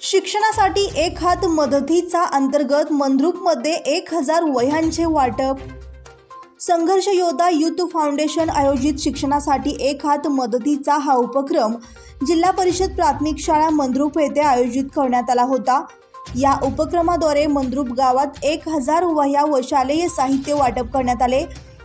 शिक्षणासाठी एक हात मदतीचा अंतर्गत मंद्रुपमध्ये एक हजार वह्यांचे वाटप. संघर्ष योद्धा युथ फाउंडेशन आयोजित शिक्षणासाठी एक हात मदतीचा हा उपक्रम जिल्हा परिषद प्राथमिक शाळा मंद्रुप येथे आयोजित करण्यात आला होता. या उपक्रमाद्वारे मंद्रुप गावात एक हजार वह्या व शालेय साहित्य वाटप करण्यात आले.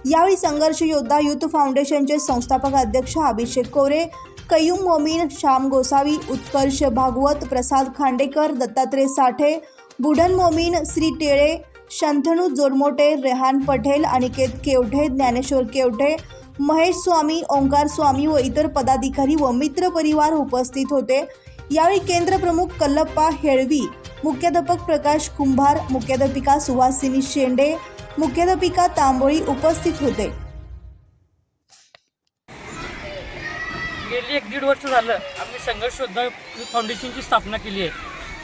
यावेळी संघर्ष योद्धा युथ फाउंडेशनचे संस्थापक अध्यक्ष अभिषेक कोरे कयूम मोमीन श्याम गोसावी उत्कर्ष भागवत प्रसाद खांडेकर दत्तात्रय साठे बुढन मोमीन श्री टेळे शंतनू जोडमोटे रेहान पटेल अनिकेत केवढे ज्ञानेश्वर केवढे महेश स्वामी ओंकार स्वामी व इतर पदाधिकारी व मित्र परिवार उपस्थित होते. यावेळी केंद्रप्रमुख कल्लप्पा हेळवी मुख्याध्यापक प्रकाश कुंभार मुख्याध्यापिका सुहासिनी शेंडे मुख्याध्यापिका तांबोळी उपस्थित होते. गेली एक दीड वर्ष झालं आम्ही संघर्ष योद्धा फाउंडेशनची स्थापना केली आहे.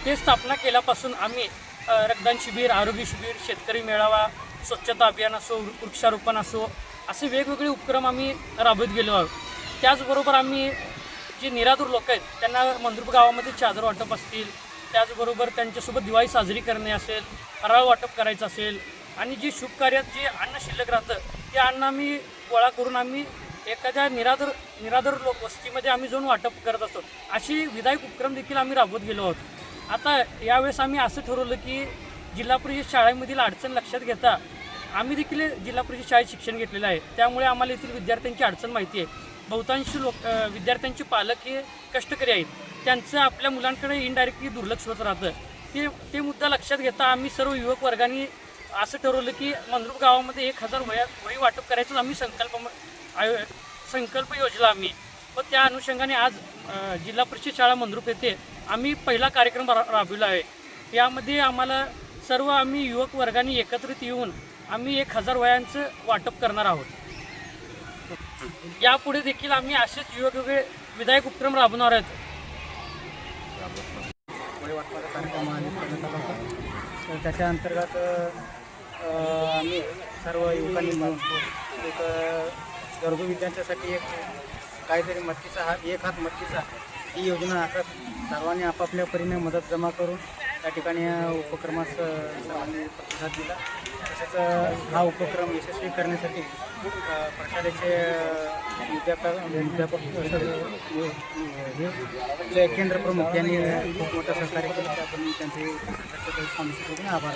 ते स्थापना केल्यापासून आम्ही रक्तदान शिबिर आरोग्य शिबिर शेतकरी मेळावा स्वच्छता अभियान असो वृक्षारोपण असो असे वेगवेगळे उपक्रम आम्ही राबवत गेलो आहोत. त्याचबरोबर आम्ही जे निराधूर लोक आहेत त्यांना मंद्रुप गावामध्ये चादर वाटप असतील त्याचबरोबर त्यांच्यासोबत दिवाळी साजरी करणे असेल फराळ वाटप करायचं असेल आणि जी शुभकार्यात जे अन्न शिल्लक राहतं ते अन्न आम्ही गोळा करून आम्ही एखाद्या निराधर निराधर लोक वस्तीमध्ये आम्ही जाऊन वाटप करत असतो. अशी विधायक उपक्रम देखील आम्ही राबवत गेलो आहोत. आता यावेळेस आम्ही असं ठरवलं की जिल्हा परिषद शाळेमधील अडचण लक्षात घेता आम्ही देखील जिल्हा परिषद शाळेत शिक्षण घेतलेलं आहे. त्यामुळे आम्हाला येथील विद्यार्थ्यांची अडचण माहिती आहे. बहुतांश लोक विद्यार्थ्यांचे पालक हे कष्टकरी आहेत. त्यांचं आपल्या मुलांकडे इनडायरेक्टली दुर्लक्ष होत राहतं. ते ते मुद्दा लक्षात घेता आम्ही सर्व युवक वर्गाने असं ठरवलं की मंद्रुप गावामध्ये एक हजार वया वही वाटप करायचं आम्ही संकल्प आयो संकल्प योजला आम्ही. व त्या अनुषंगाने आज जिल्हा परिषद शाळा मंद्रुप येथे आम्ही पहिला कार्यक्रम रा राबविला आहे. यामध्ये आम्हाला सर्व आम्ही युवक वर्गाने एकत्रित येऊन आम्ही एक हजार वयांचं वाटप करणार आहोत. यापुढे देखील आम्ही असेच युवक वेगळे विधायक उपक्रम राबवणार आहेत. त्याच्या अंतर्गत आम्ही सर्व युवकांनी मिळून एक गरजू विद्यार्थ्यांसाठी एक काहीतरी मच्छीचा हात एक हात मच्छीचा ही योजना आखत सर्वांनी आपापल्या परीने मदत जमा करून त्या ठिकाणी या उपक्रमास सर्वांनी प्रतिसाद दिला. तसेच हा उपक्रम यशस्वी करण्यासाठी प्रशालेचे विद्यापक विद्यापक हे केंद्र प्रमुख यांनी खूप मोठं सहकार्य केलं. त्याबद्दल त्यांचे आभार.